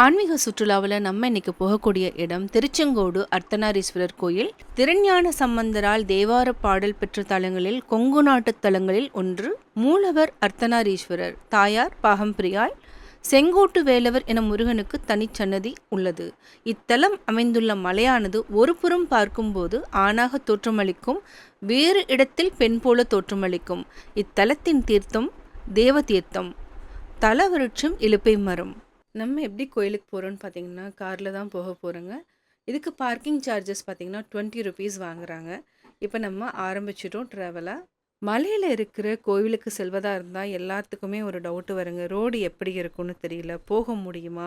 ஆன்மீக சுற்றுலாவில் நம்ம இன்னைக்கு போகக்கூடிய இடம் திருச்செங்கோடு அர்த்தநாரீஸ்வரர் கோயில். திருஞான சம்பந்தரால் தேவார பாடல் பெற்ற தலங்களில் கொங்கு நாட்டுத் தலங்களில் ஒன்று மூலவர் அர்த்தநாரீஸ்வரர். தாயார் பாகம்பிரியாள். செங்கோட்டு வேலவர் என முருகனுக்கு தனிச்சன்னதி உள்ளது. இத்தலம் அமைந்துள்ள மலையானது ஒரு புறம் பார்க்கும்போது ஆணாக தோற்றமளிக்கும் வேறு இடத்தில் பெண் போல தோற்றமளிக்கும். இத்தலத்தின் தீர்த்தம் தேவ தீர்த்தம் தல விருட்சம் இலுப்பை மரம். நம்ம எப்படி கோயிலுக்கு போகிறோன்னு பார்த்தீங்கன்னா காரில் தான் போக போகிறோங்க இதுக்கு பார்க்கிங் சார்ஜஸ் பார்த்தீங்கன்னா டுவெண்ட்டி ருபீஸ் வாங்குறாங்க. இப்போ நம்ம ஆரம்பிச்சிட்டோம் ட்ராவலாக மலையில் இருக்கிற கோவிலுக்கு செல்வதாக இருந்தால் எல்லாத்துக்குமே ஒரு டவுட்டு வருங்க. ரோடு எப்படி இருக்கும்னு தெரியல. போக முடியுமா?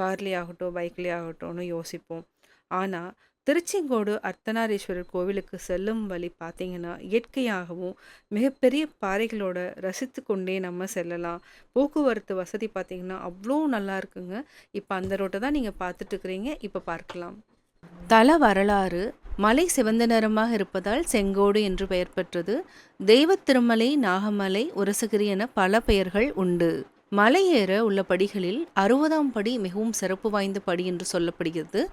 கார்லேயே ஆகட்டும் பைக்லேயே ஆகட்டும்னு யோசிப்போம். ஆனால் திருச்செங்கோடு அர்த்தநாரீஸ்வரர் கோவிலுக்கு செல்லும் வழி பார்த்தீங்கன்னா இயற்கையாகவும் மிகப்பெரிய பாறைகளோட ரசித்து கொண்டே நம்ம செல்லலாம். போக்குவரத்து வசதி பார்த்தீங்கன்னா அவ்வளோ நல்லா இருக்குங்க. இப்போ அந்த ரோட்டை தான் நீங்கள் பார்த்துட்டு இருக்கிறீங்க. இப்போ பார்க்கலாம். தல வரலாறு மலை சிவந்த நிறமாக இருப்பதால் செங்கோடு என்று பெயர் பெற்றது. தெய்வ திருமலை நாகமலை உரசகிரி என பல பெயர்கள் உண்டு. மலையேற உள்ள படிகளில் அறுபதாம் படி மிகவும் சிறப்பு வாய்ந்த படி என்று சொல்லப்படுகிறது.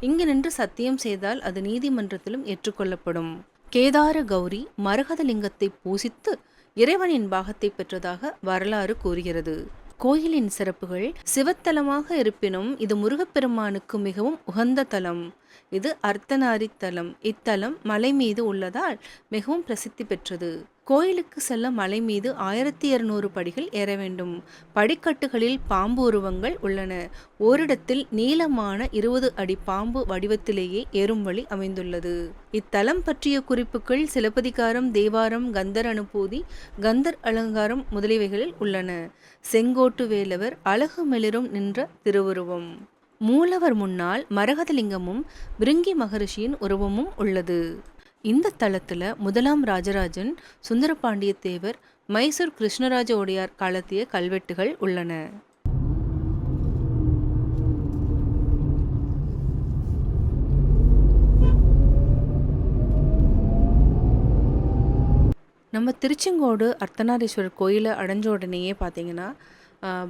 இங்கு நின்று சத்தியம் செய்தால் அது நீதிமன்றத்திலும் ஏற்றுக்கொள்ளப்படும். கேதார கௌரி மரகதலிங்கத்தை பூசித்து இறைவனின் பாகத்தை பெற்றதாக வரலாறு கூறுகிறது. கோயிலின் சிறப்புகள் சிவத்தலமாக இருப்பினும் இது முருகப்பெருமானுக்கு மிகவும் உகந்த தலம். இது அர்த்தநாரி தலம் இத்தலம் மலை மீது உள்ளதால் மிகவும் பிரசித்தி பெற்றது. கோயிலுக்கு செல்ல மலை மீது ஆயிரத்தி இருநூறு படிகள் ஏற வேண்டும். படிக்கட்டுகளில் பாம்பு உருவங்கள் உள்ளன. ஓரிடத்தில் நீளமான இருபது அடி பாம்பு வடிவத்திலேயே ஏறும் வழி அமைந்துள்ளது. இத்தலம் பற்றிய குறிப்புகள் சிலப்பதிகாரம் தேவாரம் கந்தர் அனுபூதி கந்தர் அலங்காரம் முதலியவைகளில் உள்ளன. செங்கோட்டு வேலவர் அழகு மெளிரும் நின்ற திருவுருவம். மூலவர் முன்னால் மரகதலிங்கமும் விருங்கி மகரிஷியின் உருவமும் உள்ளது. இந்த தலத்துல முதலாம் ராஜராஜன் சுந்தரபாண்டிய தேவர் மைசூர் கிருஷ்ணராஜ ஒடியார் காலத்திய கல்வெட்டுகள் உள்ளன. நம்ம திருச்செங்கோடு அர்த்தநாரீஸ்வரர் கோயிலை அடைஞ்ச உடனேயே பார்த்தீங்கன்னா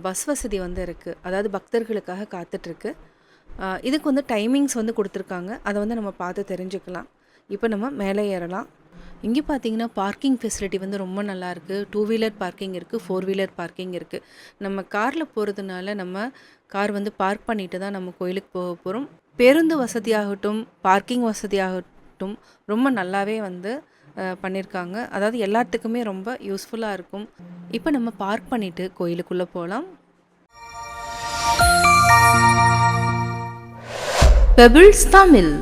பஸ் வசதி வந்து இருக்குது அதாவது பக்தர்களுக்காக காத்துட்ருக்கு. இதுக்கு வந்து டைமிங்ஸ் வந்து கொடுத்துருக்காங்க. அதை வந்து நம்ம பார்த்து தெரிஞ்சுக்கலாம். இப்போ நம்ம மேலே ஏறலாம். இங்கே பார்த்தீங்கன்னா பார்க்கிங் ஃபெசிலிட்டி வந்து ரொம்ப நல்லா இருக்குது டூ வீலர் பார்க்கிங் இருக்குது ஃபோர் வீலர் பார்க்கிங் இருக்குது நம்ம காரில் போகிறதுனால நம்ம கார் வந்து பார்க் பண்ணிட்டு தான் நம்ம கோயிலுக்கு போக போகிறோம் பேருந்து வசதியாகட்டும் பார்க்கிங் வசதியாகட்டும் ரொம்ப நல்லாவே வந்து பண்ணியிருக்காங்க அதாவது எல்லாத்துக்குமே ரொம்ப யூஸ்ஃபுல்லாக இருக்கும். இப்போ நம்ம பார்க் பண்ணிவிட்டு கோயிலுக்குள்ளே போகலாம் பெபிள்ஸ் தமிழ்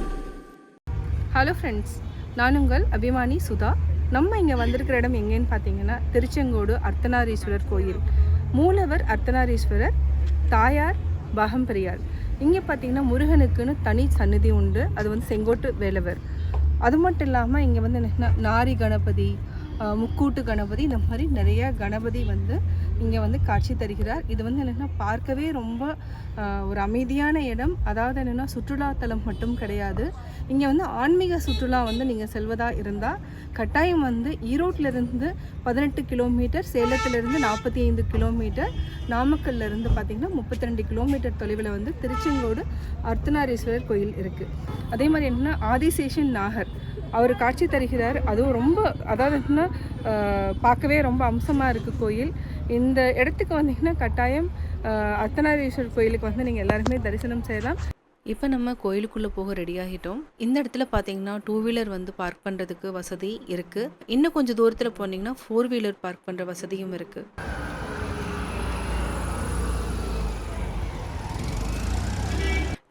ஹலோ ஃப்ரெண்ட்ஸ் நான் உங்கள் அபிமானி சுதா. நம்ம இங்கே வந்திருக்கிற இடம் எங்கேன்னு பார்த்தீங்கன்னா திருச்செங்கோடு அர்த்தநாரீஸ்வரர் கோயில். மூலவர் அர்த்தநாரீஸ்வரர் தாயார் பாகம்பிரியாள் இங்கே பார்த்தீங்கன்னா முருகனுக்குன்னு தனி சன்னதி உண்டு. அது வந்து செங்கோட்டு வேலவர். அது மட்டும் இல்லாமல் இங்கே வந்து நாரி கணபதி முக்கூட்டு கணபதி இந்த மாதிரி நிறைய கணபதி வந்து இங்கே வந்து காட்சி தருகிறார். இது வந்து என்னென்னா பார்க்கவே ரொம்ப ஒரு அமைதியான இடம். அதாவது என்னென்னா சுற்றுலாத்தலம் மட்டும் கிடையாது. இங்கே வந்து ஆன்மீக சுற்றுலா வந்து நீங்கள் செல்வதாக இருந்தால் கட்டாயம் வந்து ஈரோட்டிலிருந்து பதினெட்டு கிலோமீட்டர் சேலத்திலிருந்து நாற்பத்தி ஐந்து கிலோமீட்டர் நாமக்கல்லிருந்து பார்த்திங்கன்னா முப்பத்தி ரெண்டு கிலோமீட்டர் தொலைவில் வந்து திருச்செங்கோடு அர்த்தநாரீஸ்வரர் கோயில் இருக்குது அதே மாதிரி என்னன்னா ஆதிசேஷன் நாகர் அவர் காட்சி தருகிறார். அதுவும் ரொம்ப அதாவது என்னென்னா பார்க்கவே ரொம்ப அம்சமாக இருக்குது கோயில். இந்த இடத்துக்கு வந்தீங்கன்னா கட்டாயம் அர்த்தநாரீஸ்வரர் கோயிலுக்கு வந்து நீங்கள் எல்லாருமே தரிசனம் செய்யலாம். இப்போ நம்ம கோயிலுக்குள்ளே போக ரெடி ஆகிட்டோம். இந்த இடத்துல பார்த்தீங்கன்னா டூ வீலர் வந்து பார்க் பண்ணுறதுக்கு வசதி இருக்குது இன்னும் கொஞ்சம் தூரத்தில் போனீங்கன்னா ஃபோர் வீலர் பார்க் பண்ணுற வசதியும் இருக்குது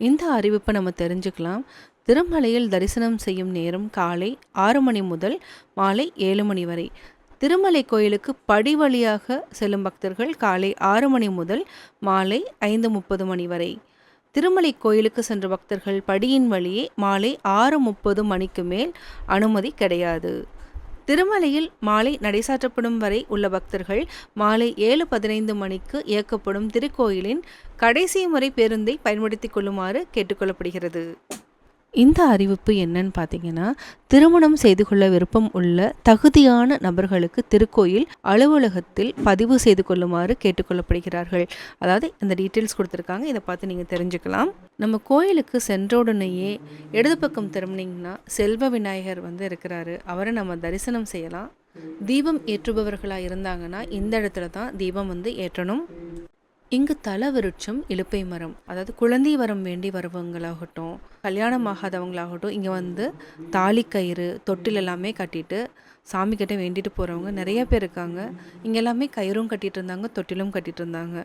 இந்த அறிவிப்பை நம்ம தெரிஞ்சுக்கலாம். திருமலையில் தரிசனம் செய்யும் நேரம் காலை ஆறு மணி முதல் மாலை ஏழு மணி வரை. திருமலை கோயிலுக்கு படி வழியாக செல்லும் பக்தர்கள் காலை ஆறு மணி முதல் மாலை ஐந்து முப்பது மணி வரை. திருமலை கோயிலுக்கு சென்ற பக்தர்கள் படியின் வழியே மாலை ஆறு முப்பது மணிக்கு மேல் அனுமதி கிடையாது. திருமலையில் மாலை நடைசாற்றப்படும் வரை உள்ள பக்தர்கள் மாலை ஏழு பதினைந்து மணிக்கு இயக்கப்படும் திருக்கோயிலின் கடைசி முறை பேருந்தை பயன்படுத்திக் கொள்ளுமாறு கேட்டுக்கொள்ளப்படுகிறது இந்த அறிவிப்பு என்னன்னு பார்த்தீங்கன்னா திருமணம் செய்து கொள்ள விருப்பம் உள்ள தகுதியான நபர்களுக்கு திருக்கோயில் அலுவலகத்தில் பதிவு செய்து கொள்ளுமாறு கேட்டுக்கொள்ளப்படுகிறார்கள். அதாவது இந்த டீட்டெயில்ஸ் கொடுத்துருக்காங்க. இதை பார்த்து நீங்கள் தெரிஞ்சுக்கலாம். நம்ம கோயிலுக்கு சென்றவுடனேயே இடது பக்கம் திரும்பினீங்கன்னா செல்வ விநாயகர் வந்து இருக்கிறாரு. அவரை நம்ம தரிசனம் செய்யலாம். தீபம் ஏற்றுபவர்களாக இருந்தாங்கன்னா இந்த இடத்துல தான் தீபம் வந்து ஏற்றணும். இங்கு தல விருட்சம் இலுப்பை மரம். அதாவது குழந்தை வரம் வேண்டி வருவங்களாகட்டும் கல்யாணம் ஆகாதவங்களாகட்டும் இங்கே வந்து தாலி கயிறு தொட்டில் எல்லாமே கட்டிட்டு சாமி கிட்ட வேண்டிட்டு போகிறவங்க நிறைய பேர் இருக்காங்க. இங்கே எல்லாமே கயிறும் கட்டிட்டு இருந்தாங்க தொட்டிலும் கட்டிட்டு இருந்தாங்க.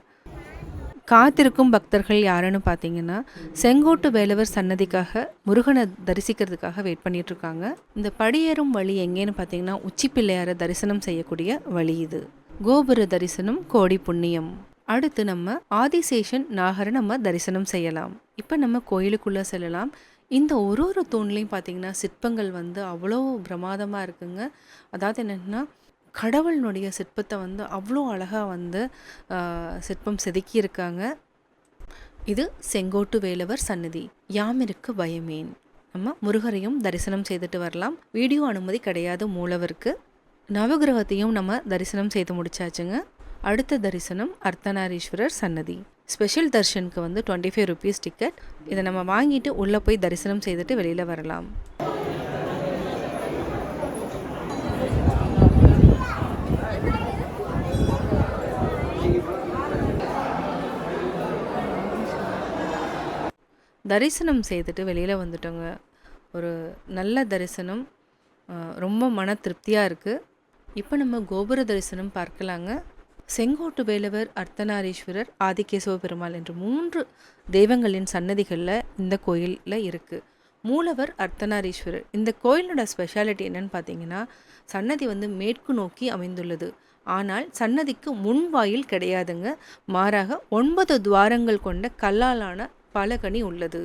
காத்திருக்கும் பக்தர்கள் யாருன்னு பார்த்தீங்கன்னா செங்கோட்டு வேலவர் சன்னதிக்காக முருகனை தரிசிக்கிறதுக்காக வெயிட் பண்ணிட்டு இருக்காங்க இந்த படியேறும் வழி எங்கேன்னு பார்த்தீங்கன்னா உச்சி பிள்ளையாரை தரிசனம் செய்யக்கூடிய வழி இது. கோபுர தரிசனம் கோடி புண்ணியம். அடுத்து நம்ம ஆதிசேஷன் நாகரை நம்ம தரிசனம் செய்யலாம். இப்போ நம்ம கோயிலுக்குள்ளே செல்லலாம். இந்த ஒரு ஒரு தூண்லேயும் பார்த்தீங்கன்னா சிற்பங்கள் வந்து அவ்வளோ பிரமாதமாக இருக்குங்க. அதாவது என்னென்னா கடவுளினுடைய சிற்பத்தை வந்து அவ்வளோ அழகாக வந்து சிற்பம் செதுக்கியிருக்காங்க இது செங்கோட்டு வேலவர் சன்னதி யாமிருக்கு பயமேன் நம்ம முருகரையும் தரிசனம் செய்துட்டு வரலாம். வீடியோ அனுமதி கிடையாது மூலவருக்கு. நவகிரகத்தையும் நம்ம தரிசனம் செய்து முடிச்சாச்சுங்க. அடுத்த தரிசனம் அர்த்தநாரீஸ்வரர் சன்னதி. ஸ்பெஷல் தர்ஷனுக்கு வந்து டுவெண்ட்டி ஃபைவ் ருபீஸ் டிக்கெட் இதை நம்ம வாங்கிட்டு உள்ளே போய் தரிசனம் செய்துட்டு வெளியில் வரலாம். தரிசனம் செய்துட்டு வெளியில் வந்துட்டோங்க. ஒரு நல்ல தரிசனம். ரொம்ப மன திருப்தியாக இருக்குது இப்போ நம்ம கோபுர தரிசனம் பார்க்கலாங்க. செங்கோட்டு வேலவர் அர்த்தநாரீஸ்வரர் ஆதிகேசவ பெருமாள் என்ற மூன்று தெய்வங்களின் சன்னதிகளில் இந்த கோயிலில் இருக்குது மூலவர் அர்த்தநாரீஸ்வரர். இந்த கோயிலோட ஸ்பெஷாலிட்டி என்னன்னு பார்த்தீங்கன்னா சன்னதி வந்து மேற்கு நோக்கி அமைந்துள்ளது. ஆனால் சன்னதிக்கு முன் வாயில் கிடையாதுங்க. மாறாக ஒன்பது துவாரங்கள் கொண்ட கல்லாலான பலகனி உள்ளது.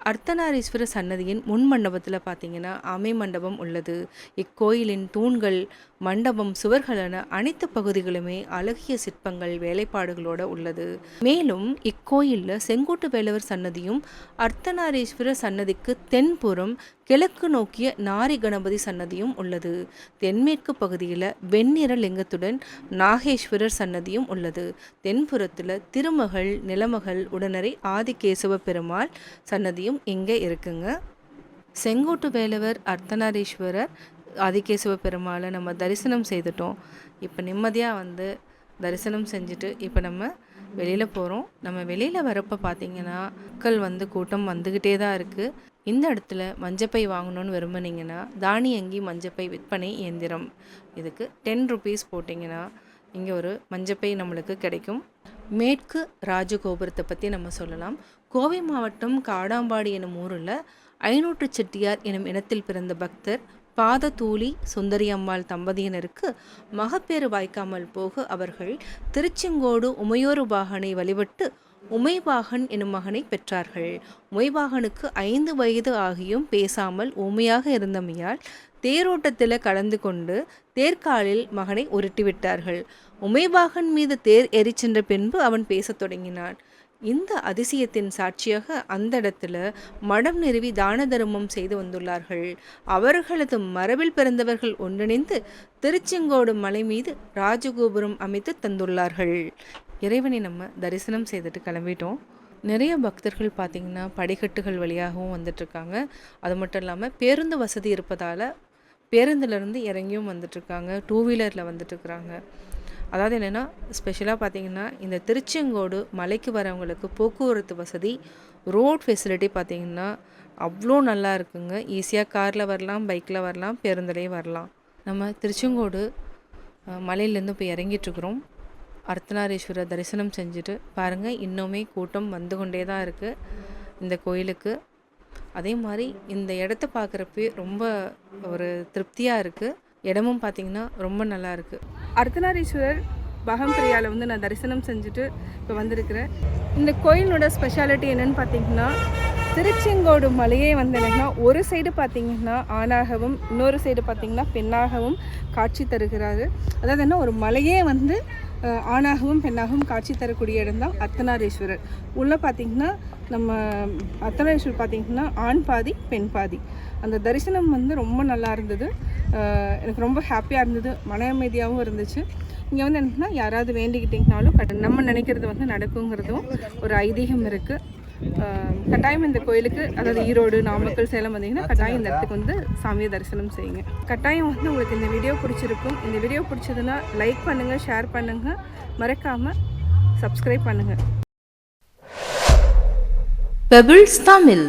அர்த்தநாரீஸ்வர சன்னதியின் முன் மண்டபத்தில் பார்த்தீங்கன்னா அமை மண்டபம் உள்ளது. இக்கோயிலின் தூண்கள் மண்டபம் சுவர்கள் என அனைத்து பகுதிகளுமே அழகிய சிற்பங்கள் வேலைப்பாடுகளோட உள்ளது. மேலும் இக்கோயிலில் செங்கோட்டு வேலவர் சன்னதியும் அர்த்தநாரீஸ்வரர் சன்னதிக்கு தென்புறம் கிழக்கு நோக்கிய நாரி கணபதி சன்னதியும் உள்ளது. தென்மேற்கு பகுதியில் வெண்ணிற லிங்கத்துடன் நாகேஸ்வரர் சன்னதியும் உள்ளது. தென்புறத்தில் திருமகள் நிலமகள் உடனரை ஆதிகேசவ பெருமாள் சன்னதியும் இங்கே இருக்குங்க. செங்கோட்டு வேலவர் அர்த்தநாரீஸ்வரர் ஆதிகேசவ பெருமாளை நம்ம தரிசனம் செய்துட்டோம். இப்போ நிம்மதியாக வந்து தரிசனம் செஞ்சுட்டு இப்போ நம்ம வெளியில் போகிறோம் நம்ம வெளியில் வரப்போ பார்த்தீங்கன்னா மக்கள் வந்து கூட்டம் வந்துக்கிட்டே தான் இருக்குது இந்த இடத்துல மஞ்சப்பை வாங்கணும்னு விரும்புனீங்கன்னா தானியங்கி மஞ்சப்பை விற்பனை இயந்திரம். இதுக்கு டென் ருபீஸ் போட்டிங்கன்னா இங்கே ஒரு மஞ்சப்பை நம்மளுக்கு கிடைக்கும். மேற்கு ராஜகோபுரத்தை பற்றி நம்ம சொல்லலாம். கோவை மாவட்டம் காடாம்பாடி எனும் ஊரில் ஐநூற்று செட்டியார் எனும் இனத்தில் பிறந்த பக்தர் பாததூளி சுந்தரியம்மாள் தம்பதியினருக்கு மகப்பேறு வாய்க்காமல் போக அவர்கள் திருச்செங்கோடு உமையோரு பாகனை வழிபட்டு உமைபாகன் எனும் மகனை பெற்றார்கள். உமைபாகனுக்கு ஐந்து வயது ஆகியும் பேசாமல் ஊமையாக இருந்தமையால் தேரோட்டத்தில் கலந்து கொண்டு தேர்காலில் மகனை உருட்டிவிட்டார்கள். உமைபாகன் மீது தேர் எரிச் சென்ற பின்பு அவன் பேசத் தொடங்கினான். இந்த அதிசயத்தின் சாட்சியாக அந்த இடத்துல மடம் நிறுவி தான தர்மம் செய்து வந்துள்ளார்கள். அவர்களது மரபில் பிறந்தவர்கள் ஒன்றிணைந்து திருச்செங்கோடு மலை மீது ராஜகோபுரம் அமைத்து தந்துள்ளார்கள். இறைவனை நம்ம தரிசனம் செய்துட்டு கிளம்பிட்டோம். நிறைய பக்தர்கள் பார்த்திங்கன்னா படிக்கட்டுகள் வழியாகவும் வந்துட்டுருக்காங்க. அது மட்டும் இல்லாமல் பேருந்து வசதி இருப்பதால் பேருந்துலேருந்து இறங்கியும் வந்துட்டுருக்காங்க. டூ வீலரில் வந்துட்டுருக்குறாங்க. அதாவது என்னென்னா ஸ்பெஷலாக பார்த்தீங்கன்னா இந்த திருச்செங்கோடு மலைக்கு வரவங்களுக்கு போக்குவரத்து வசதி ரோட் ஃபெசிலிட்டி பார்த்தீங்கன்னா அவ்வளோ நல்லா இருக்குங்க. ஈஸியாக காரில் வரலாம் பைக்கில் வரலாம் பேருந்துலேயே வரலாம். நம்ம திருச்செங்கோடு மலையிலேருந்து இப்போ இறங்கிட்டுருக்குறோம். அர்த்தநாரீஸ்வரர் தரிசனம் செஞ்சுட்டு பாருங்கள் இன்னுமே கூட்டம் வந்து கொண்டே தான் இருக்குது இந்த கோயிலுக்கு. அதே மாதிரி இந்த இடத்த பார்க்குறப்பே ரொம்ப ஒரு திருப்தியாக இருக்குது இடமும் பார்த்திங்கன்னா ரொம்ப நல்லா இருக்குது அர்த்தநாரீஸ்வரர் பகம்பிரியாவில் வந்து நான் தரிசனம் செஞ்சுட்டு இப்போ வந்திருக்கிறேன். இந்த கோயிலோட ஸ்பெஷாலிட்டி என்னென்னு பார்த்தீங்கன்னா திருச்செங்கோடு மலையே வந்து என்னென்னா ஒரு சைடு பார்த்தீங்கன்னா ஆணாகவும் இன்னொரு சைடு பார்த்தீங்கன்னா பெண்ணாகவும் காட்சி தருகிறாரு. அதாவது என்ன ஒரு மலையே வந்து ஆணாகவும் பெண்ணாகவும் காட்சி தரக்கூடிய இடம் தான் அர்த்தநாரீஸ்வரர். உள்ளே பார்த்தீங்கன்னா நம்ம அத்தனேஸ்வர் பார்த்தீங்கன்னா ஆண் பாதி பெண் பாதி. அந்த தரிசனம் வந்து ரொம்ப நல்லா இருந்தது. எனக்கு ரொம்ப ஹாப்பியாக இருந்தது. மன அமைதியாகவும் இருந்துச்சு. இங்கே வந்து என்னன்னா யாராவது வேண்டிக்கிட்டிங்கனாலும் கட்ட நம்ம நினைக்கிறது வந்து நடக்குங்கிறதும் ஒரு ஐதீகம் இருக்குது கட்டாயம் இந்த கோயிலுக்கு அதாவது ஈரோடு நாமக்கல் சேலம் வந்தீங்கன்னா கட்டாயம் இந்த இடத்துக்கு வந்து சாமியை தரிசனம் செய்யுங்க. கட்டாயம் வந்து உங்களுக்கு இந்த வீடியோ பிடிச்சிருக்கும். இந்த வீடியோ பிடிச்சதுன்னா லைக் பண்ணுங்கள் ஷேர் பண்ணுங்கள் மறக்காமல் சப்ஸ்கிரைப் பண்ணுங்கள் பெபிள்ஸ் தமிழ்